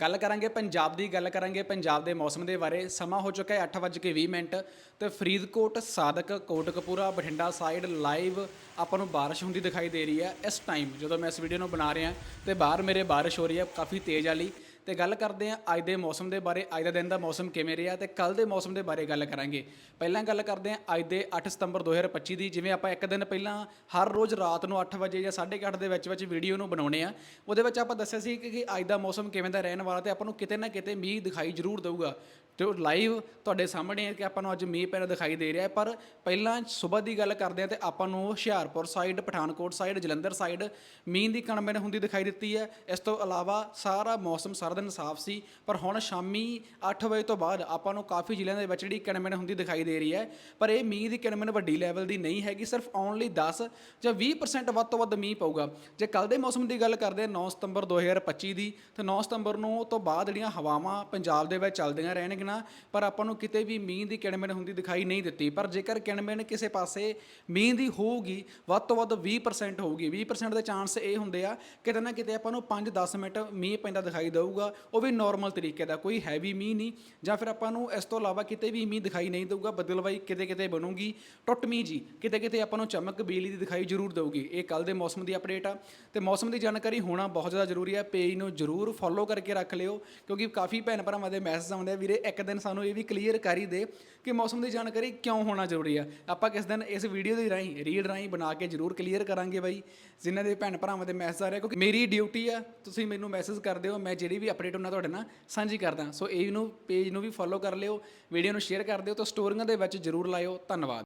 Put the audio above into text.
ਗੱਲ ਕਰਾਂਗੇ ਪੰਜਾਬ ਦੀ, ਗੱਲ ਕਰਾਂਗੇ ਪੰਜਾਬ ਦੇ ਮੌਸਮ ਦੇ ਬਾਰੇ। ਸਮਾਂ ਹੋ ਚੁੱਕਾ ਹੈ 8:20 ਮਿੰਟ ਤੇ ਫਰੀਦਕੋਟ, ਸਾਦਕ, ਕੋਟਕਪੂਰਾ, ਬਠਿੰਡਾ ਸਾਈਡ ਲਾਈਵ ਆਪਾਂ ਨੂੰ ਬਾਰਿਸ਼ ਹੁੰਦੀ ਦਿਖਾਈ ਦੇ ਰਹੀ ਹੈ ਇਸ ਟਾਈਮ ਜਦੋਂ ਮੈਂ ਇਸ ਵੀਡੀਓ ਨੂੰ ਬਣਾ ਰਿਹਾ ਤੇ ਬਾਹਰ ਮੇਰੇ ਬਾਰਿਸ਼ ਹੋ ਰਹੀ ਹੈ, ਕਾਫੀ ਤੇਜ਼ ਵਾਲੀ ਤੇ ਗੱਲ ਕਰਦੇ ਹਾਂ ਅੱਜ ਦੇ ਮੌਸਮ ਦੇ ਬਾਰੇ, ਅੱਜ ਦਾ ਦਿਨ ਦਾ ਮੌਸਮ ਕਿਵੇਂ ਰਿਹਾ ਤੇ ਕੱਲ ਦੇ ਮੌਸਮ ਦੇ ਬਾਰੇ ਗੱਲ ਕਰਾਂਗੇ। ਪਹਿਲਾਂ ਗੱਲ ਕਰਦੇ ਹਾਂ ਅੱਜ ਦੇ 8 ਸਤੰਬਰ 2025 ਦੀ, ਜਿਵੇਂ ਆਪਾਂ ਇੱਕ ਦਿਨ ਪਹਿਲਾਂ ਹਰ ਰੋਜ਼ ਰਾਤ ਨੂੰ 8 ਵਜੇ ਜਾਂ 8:30 ਦੇ ਵਿੱਚ ਵਿੱਚ ਵੀਡੀਓ ਨੂੰ ਬਣਾਉਣੇ ਆ ਉਹਦੇ ਵਿੱਚ ਆਪਾਂ ਦੱਸਿਆ ਸੀ ਕਿ ਅੱਜ ਦਾ ਮੌਸਮ ਕਿਵੇਂ ਦਾ ਰਹਿਣ ਵਾਲਾ ਤੇ ਆਪਾਂ ਨੂੰ ਕਿਤੇ ਨਾ ਕਿਤੇ ਮੀਂਹ ਦਿਖਾਈ ਜ਼ਰੂਰ ਦੇਊਗਾ। ਤੇ ਉਹ ਲਾਈਵ ਤੁਹਾਡੇ ਸਾਹਮਣੇ ਹੈ ਕਿ ਆਪਾਂ ਨੂੰ ਅੱਜ ਮੀਂਹ ਪੈਣਾ ਦਿਖਾਈ ਦੇ ਰਿਹਾ ਹੈ ਪਰ ਪਹਿਲਾਂ ਸਵੇਰ ਦੀ ਗੱਲ ਕਰਦੇ ਹਾਂ ਤੇ ਆਪਾਂ ਨੂੰ Hoshiarpur side Pathankot side Jalandhar side ਮੀਂਹ ਦੀ ਕਣਮਣ ਹੁੰਦੀ ਦਿਖਾਈ ਦਿੱਤੀ ਹੈ। ਇਸ ਤੋਂ ਇਲਾਵਾ ਸਾਰਾ ਮੌਸਮ, ਸਾਰਾ ਦਿਨ ਸਾਫ਼ ਸੀ, ਪਰ ਹੁਣ ਸ਼ਾਮੀ 8 ਵਜੇ ਤੋਂ ਬਾਅਦ ਆਪਾਂ ਨੂੰ ਕਾਫੀ ਜ਼ਿਲ੍ਹਿਆਂ ਦੇ ਵਿੱਚ ਜਿਹੜੀ ਕਿਣਮਿਣ ਹੁੰਦੀ ਦਿਖਾਈ ਦੇ ਰਹੀ ਹੈ, ਪਰ ਇਹ ਮੀਂਹ ਦੀ ਕਣਮਣ ਵੱਡੀ ਲੈਵਲ ਦੀ ਨਹੀਂ ਹੈਗੀ, ਸਿਰਫ ਓਨਲੀ 10 ਜਾਂ 20% ਵੱਧ ਤੋਂ ਵੱਧ ਮੀਂਹ ਪਊਗਾ। ਜੇ ਕੱਲ ਦੇ ਮੌਸਮ ਦੀ ਗੱਲ ਕਰਦੇ ਹਾਂ 9 ਸਤੰਬਰ 2025 ਦੀ, ਤੇ 9 ਸਤੰਬਰ ਨੂੰ ਤੋਂ ਬਾਅਦ ਜਿਹੜੀਆਂ ਹਵਾਵਾਂ ਪੰਜਾਬ ਦੇ ਵਿੱਚ ਚੱਲਦੀਆਂ ਰਹਿਣਗੀਆਂ, ਪਰ ਆਪਾਂ ਨੂੰ ਕਿਤੇ ਵੀ ਮੀਂਹ ਦੀ ਕਿਣਮਿਣ ਹੁੰਦੀ ਦਿਖਾਈ ਨਹੀਂ ਦਿੱਤੀ। ਪਰ ਜੇਕਰ ਕਿਣਮਿਣ ਕਿਸੇ ਪਾਸੇ ਮੀਂਹ ਦੀ ਹੋਊਗੀ, ਵੱਧ ਤੋਂ ਵੱਧ 20% ਹੋਊਗੀ। 20% ਦੇ ਚਾਂਸ ਇਹ ਹੁੰਦੇ ਆ, ਕਿਤੇ ਨਾ ਕਿਤੇ ਆਪਾਂ ਨੂੰ 5-10 ਮਿੰਟ ਮੀਂਹ ਪੈਂਦਾ ਦਿਖਾਈ ਦੇਊਗਾ। ਉਹ ਵੀ ਨਾਰਮਲ ਤਰੀਕੇ ਦਾ, ਕੋਈ ਹੈਵੀ ਮੀਂਹ ਨਹੀਂ। ਜਾਂ ਫਿਰ ਆਪਾਂ ਨੂੰ ਇਸ ਤੋਂ ਇਲਾਵਾ ਕਿਤੇ ਵੀ ਮੀਂਹ ਦਿਖਾਈ ਨਹੀਂ ਦੇਊਗਾ, ਬਦਲਵਾਈ ਕਿਤੇ ਕਿਤੇ ਬਣੂਗੀ। ਟੁੱਟ ਮੀਂਹ ਜੀ ਕਿਤੇ ਕਿਤੇ ਆਪਾਂ ਨੂੰ ਚਮਕ ਬਿਜਲੀ ਦੀ ਦਿਖਾਈ ਜ਼ਰੂਰ ਦੇਊਗੀ। ਇਹ ਕੱਲ ਦੇ ਮੌਸਮ ਦੀ ਅਪਡੇਟ ਆ। ਤੇ ਮੌਸਮ ਦੀ ਜਾਣਕਾਰੀ ਹੋਣਾ ਬਹੁਤ ਜ਼ਿਆਦਾ ਜ਼ਰੂਰੀ ਹੈ ਪੇਜ ਨੂੰ ਜ਼ਰੂਰ ਫੋਲੋ ਕਰਕੇ ਰੱਖ ਲਿਓ, ਕਿਉਂਕਿ ਕਾਫੀ ਭੈਣ ਭਰਾਵਾਂ ਦੇ ਮੈਸੇਜ ਆਉਂਦੇ ਆ। ਵੀਰੇ, ਇੱਕ ਦਿਨ ਸਾਨੂੰ ਇਹ ਵੀ ਕਲੀਅਰ ਕਰ ਹੀ ਦੇ ਕਿ ਮੌਸਮ ਦੀ ਜਾਣਕਾਰੀ ਕਿਉਂ ਹੋਣਾ ਜ਼ਰੂਰੀ ਆ। ਆਪਾਂ ਕਿਸ ਦਿਨ ਇਸ ਵੀਡੀਓ ਦੇ ਰਾਹੀਂ ਰੀਡ ਰਾਹੀਂ ਬਣਾ ਕੇ ਜ਼ਰੂਰ ਕਲੀਅਰ ਕਰਾਂਗੇ ਬਾਈ। ਜਿਨ੍ਹਾਂ ਦੇ ਭੈਣ ਭਰਾਵਾਂ ਦੇ ਮੈਸੇਜ ਆ ਰਹੇ ਕਿਉਂਕਿ ਮੇਰੀ ਡਿਊਟੀ ਆ, ਤੁਸੀਂ ਮੈਨੂੰ ਮੈਸੇਜ ਕਰ ਦਿਓ ਮੈਂ ਜਿਹੜੀ ਵੀ ਅਪਡੇਟ ਉਹਨਾਂ ਤੁਹਾਡੇ ਨਾਲ ਸਾਂਝੀ ਕਰਦਾ। ਸੋ ਇਹ ਨੂੰ ਪੇਜ ਨੂੰ ਵੀ ਫੋਲੋ ਕਰ ਲਿਓ ਵੀਡੀਓ ਨੂੰ ਸ਼ੇਅਰ ਕਰ ਦਿਓ, ਤੇ ਸਟੋਰੀਆਂ ਦੇ ਵਿੱਚ ਜ਼ਰੂਰ ਲਾਇਓ। ਧੰਨਵਾਦ।